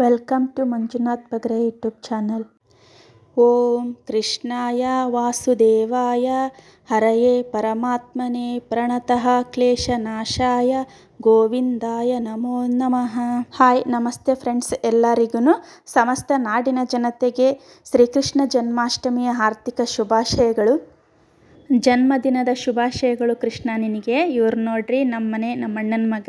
Welcome to Manjunath Bagre YouTube channel ಓಂ ಕೃಷ್ಣಾಯ ವಾಸುದೇವಾಯ ಹರಯೇ ಪರಮಾತ್ಮನೇ ಪ್ರಣತಃ ಕ್ಲೇಶನಾಶಾಯ ಗೋವಿಂದಾಯ ನಮೋ ನಮಃ. ಹಾಯ್ ನಮಸ್ತೆ ಫ್ರೆಂಡ್ಸ್ ಎಲ್ಲರಿಗೂ ಸಮಸ್ತ ನಾಡಿನ ಜನತೆಗೆ ಶ್ರೀಕೃಷ್ಣ ಜನ್ಮಾಷ್ಟಮಿಯ ಆರ್ಥಿಕ ಶುಭಾಶಯಗಳು. ಜನ್ಮದಿನದ ಶುಭಾಶಯಗಳು ಕೃಷ್ಣ ನಿನಗೆ. ಇವ್ರು ನೋಡ್ರಿ ನಮ್ಮ ಮನೆ ನಮ್ಮ ಅಣ್ಣನ ಮಗ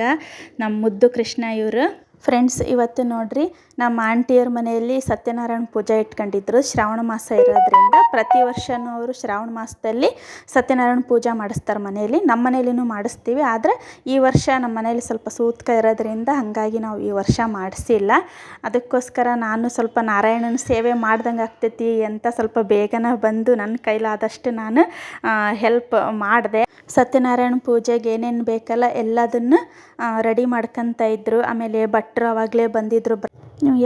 ನಮ್ಮ ಮುದ್ದು ಕೃಷ್ಣ ಇವರು. ಫ್ರೆಂಡ್ಸ್ ಇವತ್ತು ನೋಡ್ರಿ, ನಮ್ಮ ಆಂಟಿಯವ್ರ ಮನೆಯಲ್ಲಿ ಸತ್ಯನಾರಾಯಣ ಪೂಜೆ ಇಟ್ಕೊಂಡಿದ್ರು ಶ್ರಾವಣ ಮಾಸ ಇರೋದ್ರಿಂದ. ಪ್ರತಿ ವರ್ಷನೂ ಅವರು ಶ್ರಾವಣ ಮಾಸದಲ್ಲಿ ಸತ್ಯನಾರಾಯಣ ಪೂಜೆ ಮಾಡಿಸ್ತಾರೆ ಮನೆಯಲ್ಲಿ. ನಮ್ಮ ಮನೇಲಿನೂ ಮಾಡಿಸ್ತೀವಿ, ಆದರೆ ಈ ವರ್ಷ ನಮ್ಮ ಮನೇಲಿ ಸ್ವಲ್ಪ ಸೂತ್ಕ ಇರೋದ್ರಿಂದ ಹಾಗಾಗಿ ನಾವು ಈ ವರ್ಷ ಮಾಡಿಸಿಲ್ಲ. ಅದಕ್ಕೋಸ್ಕರ ನಾನು ಸ್ವಲ್ಪ ನಾರಾಯಣನ ಸೇವೆ ಮಾಡ್ದಂಗೆ ಆಗ್ತೈತಿ ಅಂತ ಸ್ವಲ್ಪ ಬೇಗನೆ ಬಂದು ನನ್ನ ಕೈಲಾದಷ್ಟು ನಾನು ಹೆಲ್ಪ್ ಮಾಡಿದೆ. ಸತ್ಯನಾರಾಯಣ ಪೂಜೆಗೆ ಏನೇನು ಬೇಕಲ್ಲ ಎಲ್ಲದನ್ನು ರೆಡಿ ಮಾಡ್ಕೊತ ಇದ್ದರು ಆಮೇಲೆ ಭಟ್ರು ಆವಾಗಲೇ ಬಂದಿದ್ದರು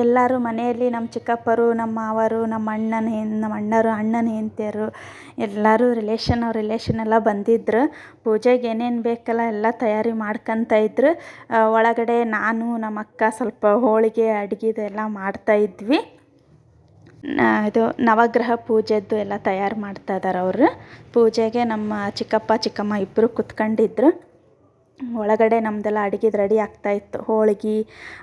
ಎಲ್ಲರೂ ಮನೆಯಲ್ಲಿ ನಮ್ಮ ಚಿಕ್ಕಪ್ಪರು, ನಮ್ಮ ಮಾವರು, ನಮ್ಮ ಅಣ್ಣನ ನಮ್ಮ ಅಣ್ಣರು, ಅಣ್ಣನ ಹೆಂಡ್ತಿಯರು, ಎಲ್ಲರೂ ರಿಲೇಷನ್ ಅವ್ರ ರಿಲೇಷನ್ ಎಲ್ಲ ಬಂದಿದ್ದರು ಪೂಜೆಗೆ ಏನೇನು ಬೇಕಲ್ಲ ಎಲ್ಲ ತಯಾರಿ ಮಾಡ್ಕೊತ ಇದ್ರು. ಒಳಗಡೆ ನಾನು, ನಮ್ಮ ಅಕ್ಕ ಸ್ವಲ್ಪ ಹೋಳಿಗೆ ಅಡುಗೆದೆಲ್ಲ ಮಾಡ್ತಾಯಿದ್ವಿ ಇದು ನವಗ್ರಹ ಪೂಜೆದ್ದು ಎಲ್ಲ ತಯಾರು ಮಾಡ್ತಾ ಇದ್ದಾರೆ ಅವರು. ಪೂಜೆಗೆ ನಮ್ಮ ಚಿಕ್ಕಪ್ಪ, ಚಿಕ್ಕಮ್ಮ ಇಬ್ಬರು ಕುತ್ಕೊಂಡಿದ್ರು. ಒಳಗಡೆ ನಮ್ಮದೆಲ್ಲ ಅಡುಗೆದು ರೆಡಿ ಆಗ್ತಾಯಿತ್ತು ಹೋಳಿಗೆ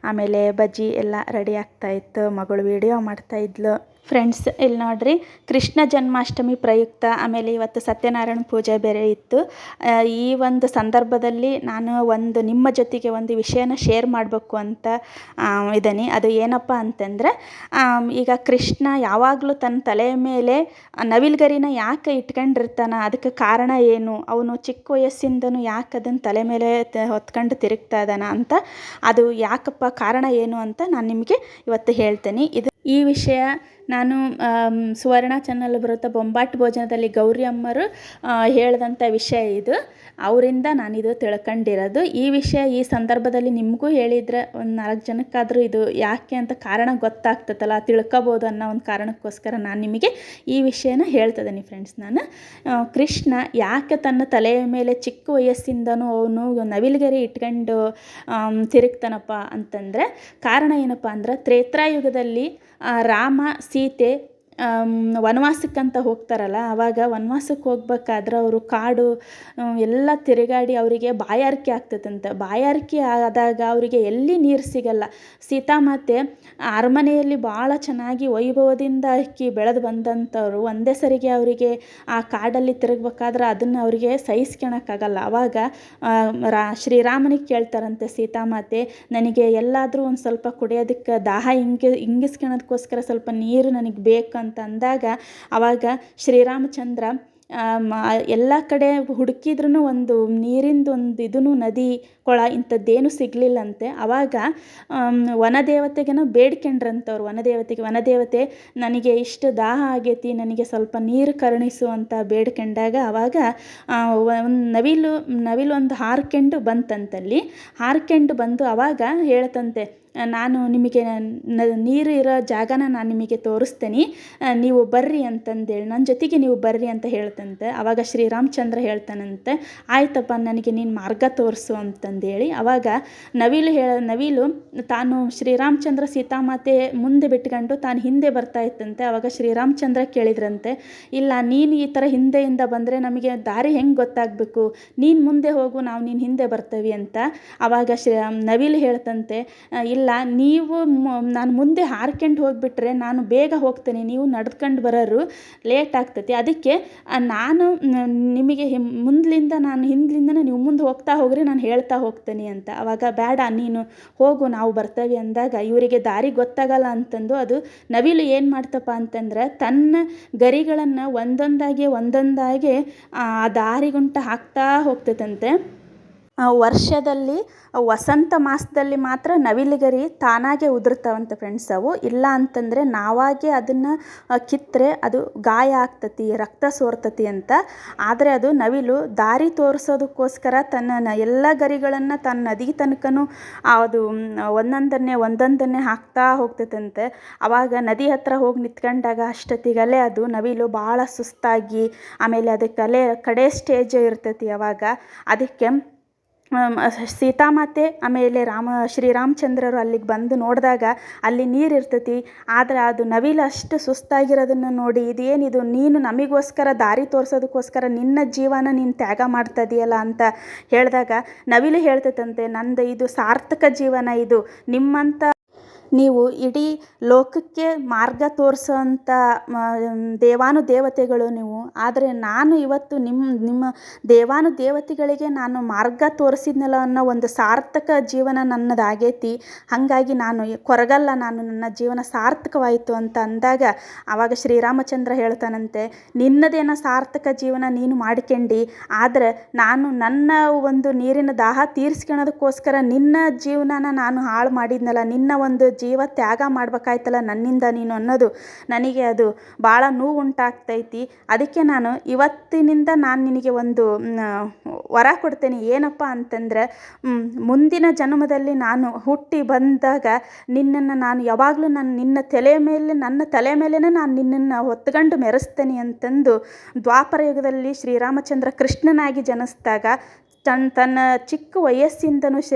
ಆಮೇಲೆ ಬಜ್ಜಿ ಎಲ್ಲ ರೆಡಿ ಆಗ್ತಾಯಿತ್ತು ಮಗಳು ವೀಡಿಯೋ ಮಾಡ್ತಾಯಿದ್ಲು ಫ್ರೆಂಡ್ಸ್, ಇಲ್ಲಿ ನೋಡ್ರಿ. ಕೃಷ್ಣ ಜನ್ಮಾಷ್ಟಮಿ ಪ್ರಯುಕ್ತ, ಆಮೇಲೆ ಇವತ್ತು ಸತ್ಯನಾರಾಯಣ ಪೂಜೆ ಬೇರೆ ಇತ್ತು. ಈ ಒಂದು ಸಂದರ್ಭದಲ್ಲಿ ನಾನು ಒಂದು ನಿಮ್ಮ ಜೊತೆಗೆ ಒಂದು ವಿಷಯನ ಶೇರ್ ಮಾಡಬೇಕು ಅಂತ ಇದ್ದೀನಿ. ಅದು ಏನಪ್ಪ ಅಂತಂದರೆ ಈಗ ಕೃಷ್ಣ ಯಾವಾಗಲೂ ತನ್ನ ತಲೆಯ ಮೇಲೆ ನವಿಲ್ಗರಿನ ಯಾಕೆ ಇಟ್ಕೊಂಡಿರ್ತಾನೆ, ಅದಕ್ಕೆ ಕಾರಣ ಏನು, ಅವನು ಚಿಕ್ಕ ವಯಸ್ಸಿಂದನೂ ಯಾಕೆ ಅದನ್ನು ತಲೆ ಮೇಲೆ ಹೊತ್ಕೊಂಡು ತಿರುಗ್ತಾ ಇದ್ದಾನ ಅಂತ, ಅದು ಯಾಕಪ್ಪ ಕಾರಣ ಏನು ಅಂತ ನಾನು ನಿಮಗೆ ಇವತ್ತು ಹೇಳ್ತೀನಿ. ಇದು ಈ ವಿಷಯ ನಾನು ಸುವರ್ಣ ಚಾನಲ್ ಬರುತ್ತಾ ಬೊಂಬಾಟ್ ಭೋಜನದಲ್ಲಿ ಗೌರಿ ಅಮ್ಮರು ಹೇಳಿದಂಥ ವಿಷಯ ಇದು. ಅವರಿಂದ ನಾನಿದು ತಿಳ್ಕೊಂಡಿರೋದು. ಈ ವಿಷಯ ಈ ಸಂದರ್ಭದಲ್ಲಿ ನಿಮಗೂ ಹೇಳಿದರೆ ಒಂದು ನಾಲ್ಕು ಜನಕ್ಕಾದರೂ ಇದು ಯಾಕೆ ಅಂತ ಕಾರಣ ಗೊತ್ತಾಗ್ತದಲ್ಲ, ತಿಳ್ಕೊಬೋದು ಅನ್ನೋ ಒಂದು ಕಾರಣಕ್ಕೋಸ್ಕರ ನಾನು ನಿಮಗೆ ಈ ವಿಷಯನ ಹೇಳ್ತಿದ್ದೀನಿ ಫ್ರೆಂಡ್ಸ್ ನಾನು. ಕೃಷ್ಣ ಯಾಕೆ ತನ್ನ ತಲೆಯ ಮೇಲೆ ಚಿಕ್ಕ ವಯಸ್ಸಿಂದನೂ ಅವನು ನವಿಲ್ಗರಿ ಇಟ್ಕೊಂಡು ತಿರುಗ್ತಾನಪ್ಪ ಅಂತಂದರೆ, ಕಾರಣ ಏನಪ್ಪ ಅಂದ್ರೆ ತ್ರೇತ್ರಾಯುಗದಲ್ಲಿ ರಾಮ 聞いて。ವನವಾಸಕ್ಕಂತ ಹೋಗ್ತಾರಲ್ಲ ಆವಾಗ ವನವಾಸಕ್ಕೆ ಹೋಗ್ಬೇಕಾದ್ರೆ ಅವರು ಕಾಡು ಎಲ್ಲ ತಿರುಗಾಡಿ ಅವರಿಗೆ ಬಾಯಾರಿಕೆ ಆಗ್ತದಂತೆ. ಬಾಯಾರಿಕೆ ಆದಾಗ ಅವರಿಗೆ ಎಲ್ಲಿ ನೀರು ಸಿಗಲ್ಲ. ಸೀತಾಮಾತೆ ಅರಮನೆಯಲ್ಲಿ ಭಾಳ ಚೆನ್ನಾಗಿ ವೈಭವದಿಂದ ಅಕ್ಕಿ ಬೆಳೆದು ಬಂದಂಥವ್ರು, ಒಂದೇ ಸರಿಗೆ ಅವರಿಗೆ ಆ ಕಾಡಲ್ಲಿ ತಿರುಗಬೇಕಾದ್ರೆ ಅದನ್ನು ಅವರಿಗೆ ಸಹಿಸ್ಕೊಳಕ್ಕಾಗಲ್ಲ. ಆವಾಗ ರಾ, ಶ್ರೀರಾಮನಿಗೆ ಕೇಳ್ತಾರಂತೆ ಸೀತಾಮಾತೆ, ನನಗೆ ಎಲ್ಲಾದರೂ ಒಂದು ಸ್ವಲ್ಪ ಕುಡಿಯೋದಕ್ಕೆ ದಾಹ ಹಿಂಗೆ, ಹಿಂಗಿಸ್ಕೊಳೋದಕ್ಕೋಸ್ಕರ ಸ್ವಲ್ಪ ನೀರು ನನಗೆ ಬೇಕು ಅಂತ ಅಂದಾಗ ಆವಾಗ ಶ್ರೀರಾಮಚಂದ್ರ ಎಲ್ಲ ಕಡೆ ಹುಡುಕಿದ್ರೂ ಒಂದು ನೀರಿಂದು ಒಂದು ಇದೂ ನದಿ ಕೊಳ ಇಂಥದ್ದೇನು ಸಿಗಲಿಲ್ಲಂತೆ. ಆವಾಗ ವನದೇವತೆಗೇನೋ ಬೇಡ್ಕೊಂಡ್ರಂತವ್ರು. ವನದೇವತೆಗೆ, ವನದೇವತೆ ನನಗೆ ಇಷ್ಟು ದಾಹ ಆಗೈತಿ, ನನಗೆ ಸ್ವಲ್ಪ ನೀರು ಕರುಣಿಸು ಅಂತ ಬೇಡ್ಕೊಂಡಾಗ ಆವಾಗ ಒಂದು ನವಿಲು ನವಿಲು ಒಂದು ಹಾರ್ಕೆಂಡು ಬಂತಂತಲ್ಲಿ. ಹಾರ್ಕೆಂಡು ಬಂದು ಆವಾಗ ಹೇಳ್ತಂತೆ ನಾನು ನಿಮಗೆ ನೀರು ಇರೋ ಜಾಗನ ನಾನು ನಿಮಗೆ ತೋರಿಸ್ತೀನಿ. ನೀವು ಬರ್ರಿ ಅಂತಂದೇಳಿ ನನ್ನ ಜೊತೆಗೆ ನೀವು ಬರ್ರಿ ಅಂತ ಹೇಳ್ತಂತೆ. ಆವಾಗ ಶ್ರೀರಾಮಚಂದ್ರ ಹೇಳ್ತಾನಂತೆ, ಆಯ್ತಪ್ಪ, ನನಗೆ ನೀನು ಮಾರ್ಗ ತೋರಿಸು ಅಂತಂದೇಳಿ. ಆವಾಗ ನವಿಲು ಹೇಳ, ನವಿಲು, ತಾನು ಶ್ರೀರಾಮಚಂದ್ರ ಸೀತಾಮಾತೆ ಮುಂದೆ ಬಿಟ್ಕೊಂಡು ತಾನು ಹಿಂದೆ ಬರ್ತಾ ಇತ್ತಂತೆ. ಆವಾಗ ಶ್ರೀರಾಮಚಂದ್ರ ಕೇಳಿದ್ರಂತೆ, ಇಲ್ಲ, ನೀನು ಈ ಥರ ಹಿಂದೆಯಿಂದ ಬಂದರೆ ನಮಗೆ ದಾರಿ ಹೆಂಗೆ ಗೊತ್ತಾಗಬೇಕು? ನೀನು ಮುಂದೆ ಹೋಗು, ನಾವು ನೀನು ಹಿಂದೆ ಬರ್ತೇವೆ ಅಂತ. ಆವಾಗ ಶ್ರೀ ನವಿಲು ಹೇಳ್ತಂತೆ ಇಲ್ಲ ಇಲ್ಲ, ನೀವು ನಾನು ಮುಂದೆ ಹಾರ್ಕೊಂಡು ಹೋಗಿಬಿಟ್ರೆ ನಾನು ಬೇಗ ಹೋಗ್ತೇನೆ, ನೀವು ನಡ್ಕೊಂಡು ಬರೋರು ಲೇಟ್ ಆಗ್ತೈತಿ. ಅದಕ್ಕೆ ನಾನು ನಿಮಗೆ ಮುಂದ್ಲಿಂದ ನಾನು ಹಿಂದ್ಲಿಂದನೇ ನೀವು ಮುಂದೆ ಹೋಗ್ತಾ ಹೋಗ್ರಿ, ನಾನು ಹೇಳ್ತಾ ಹೋಗ್ತೇನೆ ಅಂತ. ಅವಾಗ ಬೇಡ, ನೀನು ಹೋಗು, ನಾವು ಬರ್ತೇವೆ ಅಂದಾಗ ಇವರಿಗೆ ದಾರಿ ಗೊತ್ತಾಗಲ್ಲ ಅಂತಂದು ಅದು ನವಿಲು ಏನು ಮಾಡ್ತಪ್ಪ ಅಂತಂದ್ರೆ ತನ್ನ ಗರಿಗಳನ್ನು ಒಂದೊಂದಾಗಿ ಒಂದೊಂದಾಗಿ ಆ ದಾರಿಗುಂಟ ಹಾಕ್ತಾ ಹೋಗ್ತೈತಂತೆ. ವರ್ಷದಲ್ಲಿ ವಸಂತ ಮಾಸದಲ್ಲಿ ಮಾತ್ರ ನವಿಲುಗರಿ ತಾನಾಗೆ ಉದುರ್ತಾವಂತೆ ಫ್ರೆಂಡ್ಸ್ ಅವು. ಇಲ್ಲ ಅಂತಂದರೆ ನಾವಾಗೆ ಅದನ್ನು ಕಿತ್ತರೆ ಅದು ಗಾಯ ಆಗ್ತತಿ, ರಕ್ತ ಸೋರ್ತತಿ ಅಂತ. ಆದರೆ ಅದು ನವಿಲು ದಾರಿ ತೋರಿಸೋದಕ್ಕೋಸ್ಕರ ತನ್ನ ಎಲ್ಲ ಗರಿಗಳನ್ನು ತನ್ನ ನದಿ ತನಕನೂ ಅದು ಒಂದೊಂದನ್ನೇ ಒಂದೊಂದನ್ನೇ ಹಾಕ್ತಾ ಹೋಗ್ತೈತಂತೆ. ಆವಾಗ ನದಿ ಹತ್ರ ಹೋಗಿ ನಿಂತ್ಕೊಂಡಾಗ ಅಷ್ಟೊತ್ತಿಗಲೇ ಅದು ನವಿಲು ಭಾಳ ಸುಸ್ತಾಗಿ, ಆಮೇಲೆ ಅದಕ್ಕೆ ಅಲೆ ಕಡೆ ಸ್ಟೇಜ್ ಇರ್ತೈತಿ ಅವಾಗ. ಅದಕ್ಕೆ ಸೀತಾಮಾತೆ, ಆಮೇಲೆ ರಾಮ ಶ್ರೀರಾಮಚಂದ್ರರು ಅಲ್ಲಿಗೆ ಬಂದು ನೋಡಿದಾಗ ಅಲ್ಲಿ ನೀರು ಇರ್ತೈತಿ. ಆದರೆ ಅದು ನವಿಲು ಅಷ್ಟು ಸುಸ್ತಾಗಿರೋದನ್ನು ನೋಡಿ, ಇದೇನಿದು, ನೀನು ನಮಗೋಸ್ಕರ ದಾರಿ ತೋರಿಸೋದಕ್ಕೋಸ್ಕರ ನಿನ್ನ ಜೀವನ ನೀನು ತ್ಯಾಗ ಮಾಡ್ತಾ ಅಂತ ಹೇಳಿದಾಗ ನವಿಲು ಹೇಳ್ತೈತಂತೆ, ನಂದು ಇದು ಸಾರ್ಥಕ ಜೀವನ ಇದು. ನಿಮ್ಮಂಥ ನೀವು ಇಡೀ ಲೋಕಕ್ಕೆ ಮಾರ್ಗ ತೋರಿಸೋಂಥ ದೇವಾನುದೇವತೆಗಳು ನೀವು. ಆದರೆ ನಾನು ಇವತ್ತು ನಿಮ್ಮ ನಿಮ್ಮ ದೇವಾನುದೇವತೆಗಳಿಗೆ ನಾನು ಮಾರ್ಗ ತೋರಿಸಿದ್ನಲ್ಲ ಅನ್ನೋ ಒಂದು ಸಾರ್ಥಕ ಜೀವನ ನನ್ನದಾಗೈತಿ. ಹಾಗಾಗಿ ನಾನು ಕೊರಗಲ್ಲ, ನಾನು ನನ್ನ ಜೀವನ ಸಾರ್ಥಕವಾಯಿತು ಅಂತ ಅಂದಾಗ ಆವಾಗ ಶ್ರೀರಾಮಚಂದ್ರ ಹೇಳ್ತಾನಂತೆ, ನಿನ್ನದೇನೋ ಸಾರ್ಥಕ ಜೀವನ ನೀನು ಮಾಡ್ಕೊಂಡು. ಆದರೆ ನಾನು ನನ್ನ ಒಂದು ನೀರಿನ ದಾಹ ತೀರಿಸ್ಕೊಳೋದಕ್ಕೋಸ್ಕರ ನಿನ್ನ ಜೀವನನ ನಾನು ಹಾಳು ಮಾಡಿದ್ನಲ್ಲ, ನಿನ್ನ ಒಂದು ಜೀವ ತ್ಯಾಗ ಮಾಡ್ಬೇಕಾಯ್ತಲ್ಲ ನನ್ನಿಂದ ನೀನು ಅನ್ನೋದು. ನನಗೆ ಅದು ಭಾಳ ನೋವು ಉಂಟಾಗ್ತೈತಿ ಅದಕ್ಕೆ ನಾನು ಇವತ್ತಿನಿಂದ ನಾನು ನಿನಗೆ ಒಂದು ವರ ಕೊಡ್ತೇನೆ. ಏನಪ್ಪ ಅಂತಂದ್ರೆ ಮುಂದಿನ ಜನ್ಮದಲ್ಲಿ ನಾನು ಹುಟ್ಟಿ ಬಂದಾಗ ನಿನ್ನನ್ನು ನಾನು ಯಾವಾಗಲೂ ನಾನು, ನಿನ್ನ ತಲೆ ಮೇಲೆ, ನನ್ನ ತಲೆ ಮೇಲೇ ನಾನು ನಿನ್ನನ್ನು ಹೊತ್ಕೊಂಡು ಮೆರೆಸ್ತೇನೆ ಅಂತಂದು ದ್ವಾಪರ ಯುಗದಲ್ಲಿ ಶ್ರೀರಾಮಚಂದ್ರ ಕೃಷ್ಣನಾಗಿ ಜನಿಸಿದಾಗ ತನ್ನ ತನ್ನ ಚಿಕ್ಕ ವಯಸ್ಸಿಂದನೂ ಶ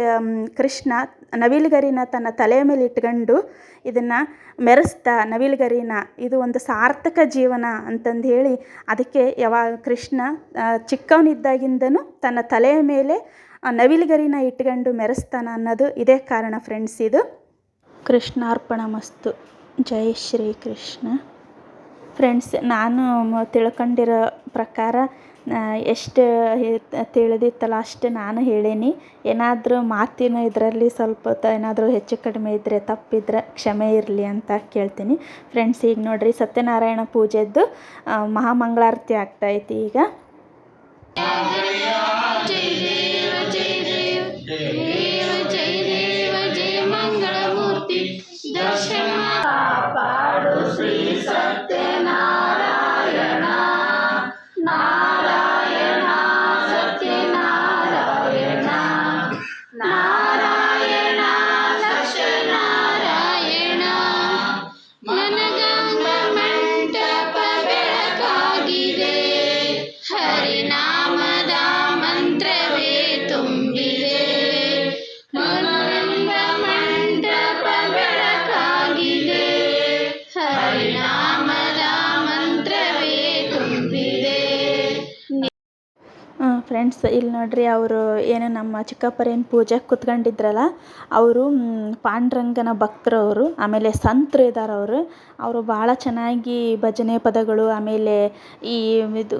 ಕೃಷ್ಣ ನವಿಲುಗರಿನ ತನ್ನ ತಲೆಯ ಮೇಲೆ ಇಟ್ಕೊಂಡು ಇದನ್ನು ಮೆರೆಸ್ತಾ ನವಿಲುಗರಿನ ಇದು ಒಂದು ಸಾರ್ಥಕ ಜೀವನ ಅಂತಂದು ಹೇಳಿ ಅದಕ್ಕೆ ಯಾವಾಗ ಕೃಷ್ಣ ಚಿಕ್ಕವನಿದ್ದಾಗಿಂದನು ತನ್ನ ತಲೆಯ ಮೇಲೆ ನವಿಲುಗರಿನ ಇಟ್ಕೊಂಡು ಮೆರೆಸ್ತಾನ ಅನ್ನೋದು ಇದೇ ಕಾರಣ ಫ್ರೆಂಡ್ಸ್ ಇದು. ಕೃಷ್ಣಾರ್ಪಣ ಮಸ್ತು ಜೈ ಶ್ರೀ ಕೃಷ್ಣ ಫ್ರೆಂಡ್ಸ್ ನಾನು ತಿಳ್ಕೊಂಡಿರೋ ಪ್ರಕಾರ ಎಷ್ಟು ತಿಳಿದಿತ್ತಲ್ಲ ಅಷ್ಟು ನಾನು ಹೇಳೀನಿ. ಏನಾದರೂ ಮಾತಿನ ಇದರಲ್ಲಿ ಸ್ವಲ್ಪ ಏನಾದರೂ ಹೆಚ್ಚು ಕಡಿಮೆ ಇದ್ದರೆ ತಪ್ಪಿದ್ರೆ ಕ್ಷಮೆ ಇರಲಿ ಅಂತ ಕೇಳ್ತೀನಿ. ಫ್ರೆಂಡ್ಸ್ ಈಗ ನೋಡಿರಿ ಸತ್ಯನಾರಾಯಣ ಪೂಜೆದ್ದು ಮಹಾಮಂಗಳಾರತಿ ಆಗ್ತಾಯಿತ್ತು ಈಗ. ಫ್ರೆಂಡ್ಸ್ ಇಲ್ಲಿ ನೋಡ್ರಿ ಅವರು ಏನು ನಮ್ಮ ಚಿಕ್ಕಪ್ಪರೇನು ಪೂಜೆಗೆ ಕೂತ್ಕೊಂಡಿದ್ರಲ್ಲ, ಅವರು ಪಾಂಡುರಂಗನ ಭಕ್ತರು ಅವರು, ಆಮೇಲೆ ಸಂತರು ಇದ್ದಾರೆ ಅವರು. ಅವರು ಭಾಳ ಚೆನ್ನಾಗಿ ಭಜನೆ ಪದಗಳು, ಆಮೇಲೆ ಈ ಇದು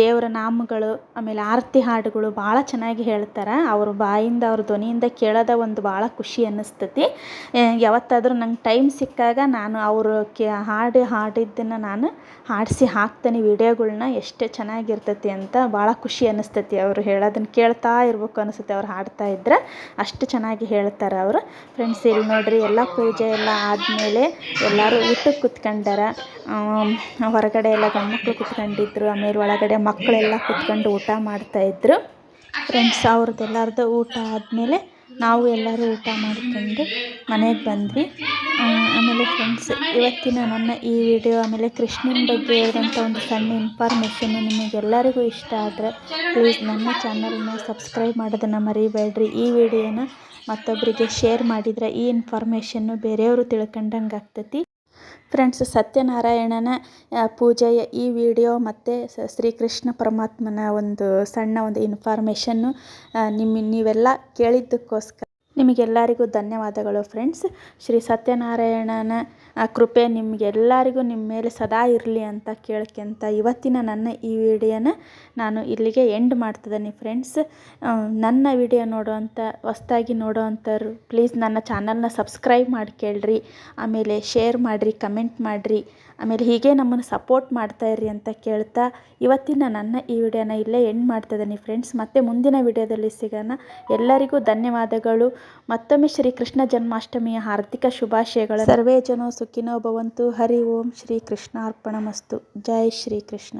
ದೇವರ ನಾಮಗಳು, ಆಮೇಲೆ ಆರತಿ ಹಾಡುಗಳು ಭಾಳ ಚೆನ್ನಾಗಿ ಹೇಳ್ತಾರೆ. ಅವ್ರ ಬಾಯಿಂದ, ಅವ್ರ ಧ್ವನಿಯಿಂದ ಕೇಳೋದ ಒಂದು ಭಾಳ ಖುಷಿ ಅನ್ನಿಸ್ತತಿ. ಯಾವತ್ತಾದರೂ ನಂಗೆ ಟೈಮ್ ಸಿಕ್ಕಾಗ ನಾನು ಅವರು ಕೆ, ಹಾಡು ಹಾಡಿದ್ದನ್ನು ನಾನು ಹಾಡಿಸಿ ಹಾಕ್ತೇನೆ, ವಿಡಿಯೋಗಳ್ನ ಎಷ್ಟು ಚೆನ್ನಾಗಿರ್ತೈತಿ ಅಂತ ಭಾಳ ಖುಷಿ ಅನ್ನಿಸ್ತೈತಿ. ಅವರು ಹೇಳೋದನ್ನು ಕೇಳ್ತಾ ಇರ್ಬೇಕು ಅನಿಸುತ್ತೆ. ಅವ್ರು ಹಾಡ್ತಾ ಇದ್ರೆ ಅಷ್ಟು ಚೆನ್ನಾಗಿ ಹೇಳ್ತಾರೆ ಅವರು. ಫ್ರೆಂಡ್ಸ್ ಇಲ್ಲಿ ನೋಡಿರಿ ಎಲ್ಲ ಪೂಜೆ ಎಲ್ಲ ಆದಮೇಲೆ ಎಲ್ಲರೂ ಊಟಕ್ಕೆ ಕುತ್ಕೊಂಡಾರ. ಹೊರಗಡೆ ಎಲ್ಲ ಗಂಡ್ಮಕ್ಳು ಕುತ್ಕೊಂಡಿದ್ರು, ಆಮೇಲೆ ಒಳಗಡೆ ಮಕ್ಕಳೆಲ್ಲ ಕುತ್ಕೊಂಡು ಊಟ ಮಾಡ್ತಾಯಿದ್ರು ಫ್ರೆಂಡ್ಸ್ ಅವ್ರದ್ದು ಎಲ್ಲರದ್ದು ಊಟ ಆದಮೇಲೆ ನಾವು ಎಲ್ಲರೂ ಊಟ ಮಾಡಿಕೊಂಡು ಮನೆಗೆ ಬಂದ್ವಿ. ಆಮೇಲೆ ಫ್ರೆಂಡ್ಸ್ ಇವತ್ತಿನ ನನ್ನ ಈ ವಿಡಿಯೋ ಆಮೇಲೆ ಕೃಷ್ಣನ ಬಗ್ಗೆ ಇರೋಂಥ ಒಂದು ಸಣ್ಣ ಇನ್ಫಾರ್ಮೇಷನ್ನು ನಿಮಗೆಲ್ಲರಿಗೂ ಇಷ್ಟ ಆದರೆ ಪ್ಲೀಸ್ ನನ್ನ ಚಾನಲ್ನ ಸಬ್ಸ್ಕ್ರೈಬ್ ಮಾಡೋದನ್ನು ಮರಿಬೇಡ್ರಿ. ಈ ವಿಡಿಯೋನ ಮತ್ತೊಬ್ಬರಿಗೆ ಶೇರ್ ಮಾಡಿದರೆ ಈ ಇನ್ಫಾರ್ಮೇಷನ್ನು ಬೇರೆಯವರು ತಿಳ್ಕೊಂಡಂಗೆ ಆಗ್ತೈತಿ ಫ್ರೆಂಡ್ಸ್, ಸತ್ಯನಾರಾಯಣನ ಪೂಜೆಯ ಈ ವಿಡಿಯೋ ಮತ್ತು ಶ್ರೀಕೃಷ್ಣ ಪರಮಾತ್ಮನ ಒಂದು ಸಣ್ಣ ಒಂದು ಇನ್ಫಾರ್ಮೇಷನ್ನು ನಿಮ್ಮ, ನೀವೆಲ್ಲ ಕೇಳಿದ್ದಕ್ಕೋಸ್ಕರ ನಿಮಗೆಲ್ಲರಿಗೂ ಧನ್ಯವಾದಗಳು ಫ್ರೆಂಡ್ಸ್. ಶ್ರೀ ಸತ್ಯನಾರಾಯಣನ ಕೃಪೆ ನಿಮಗೆಲ್ಲರಿಗೂ ನಿಮ್ಮ ಮೇಲೆ ಸದಾ ಇರಲಿ ಅಂತ ಕೇಳ್ಕೊಂತ ಇವತ್ತಿನ ನನ್ನ ಈ ವಿಡಿಯೋನ ನಾನು ಇಲ್ಲಿಗೆ ಎಂಡ್ ಮಾಡ್ತಿದ್ದೀನಿ ಫ್ರೆಂಡ್ಸ್. ನನ್ನ ವಿಡಿಯೋ ನೋಡುವಂಥ ಹೊಸ್ದಾಗಿ ನೋಡೋವಂಥವ್ರು ಪ್ಲೀಸ್ ನನ್ನ ಚಾನಲ್ನ ಸಬ್ಸ್ಕ್ರೈಬ್ ಮಾಡಿ ಕೇಳ್ರಿ ಆಮೇಲೆ ಶೇರ್ ಮಾಡಿರಿ ಕಮೆಂಟ್ ಮಾಡಿರಿ. ಆಮೇಲೆ ಹೀಗೆ ನಮ್ಮನ್ನು ಸಪೋರ್ಟ್ ಮಾಡ್ತಾ ಇರಿ ಅಂತ ಕೇಳ್ತಾ ಇವತ್ತಿನ ನನ್ನ ಈ ವಿಡಿಯೋನ ಇಲ್ಲೇ ಎಂಡ್ ಮಾಡ್ತಾ ಇದ್ದೀನಿ ಫ್ರೆಂಡ್ಸ್ ಮತ್ತೆ ಮುಂದಿನ ವಿಡಿಯೋದಲ್ಲಿ ಸಿಗೋಣ. ಎಲ್ಲರಿಗೂ ಧನ್ಯವಾದಗಳು. ಮತ್ತೊಮ್ಮೆ ಶ್ರೀ ಕೃಷ್ಣ ಜನ್ಮಾಷ್ಟಮಿಯ ಹಾರ್ದಿಕ ಶುಭಾಶಯಗಳು. ಸರ್ವೇ ಜನೋ ಸುಖಿನೋ ಭವಂತು. ಹರಿ ಓಂ ಶ್ರೀ ಕೃಷ್ಣಾರ್ಪಣಮಸ್ತು. ಜೈ ಶ್ರೀ ಕೃಷ್ಣ.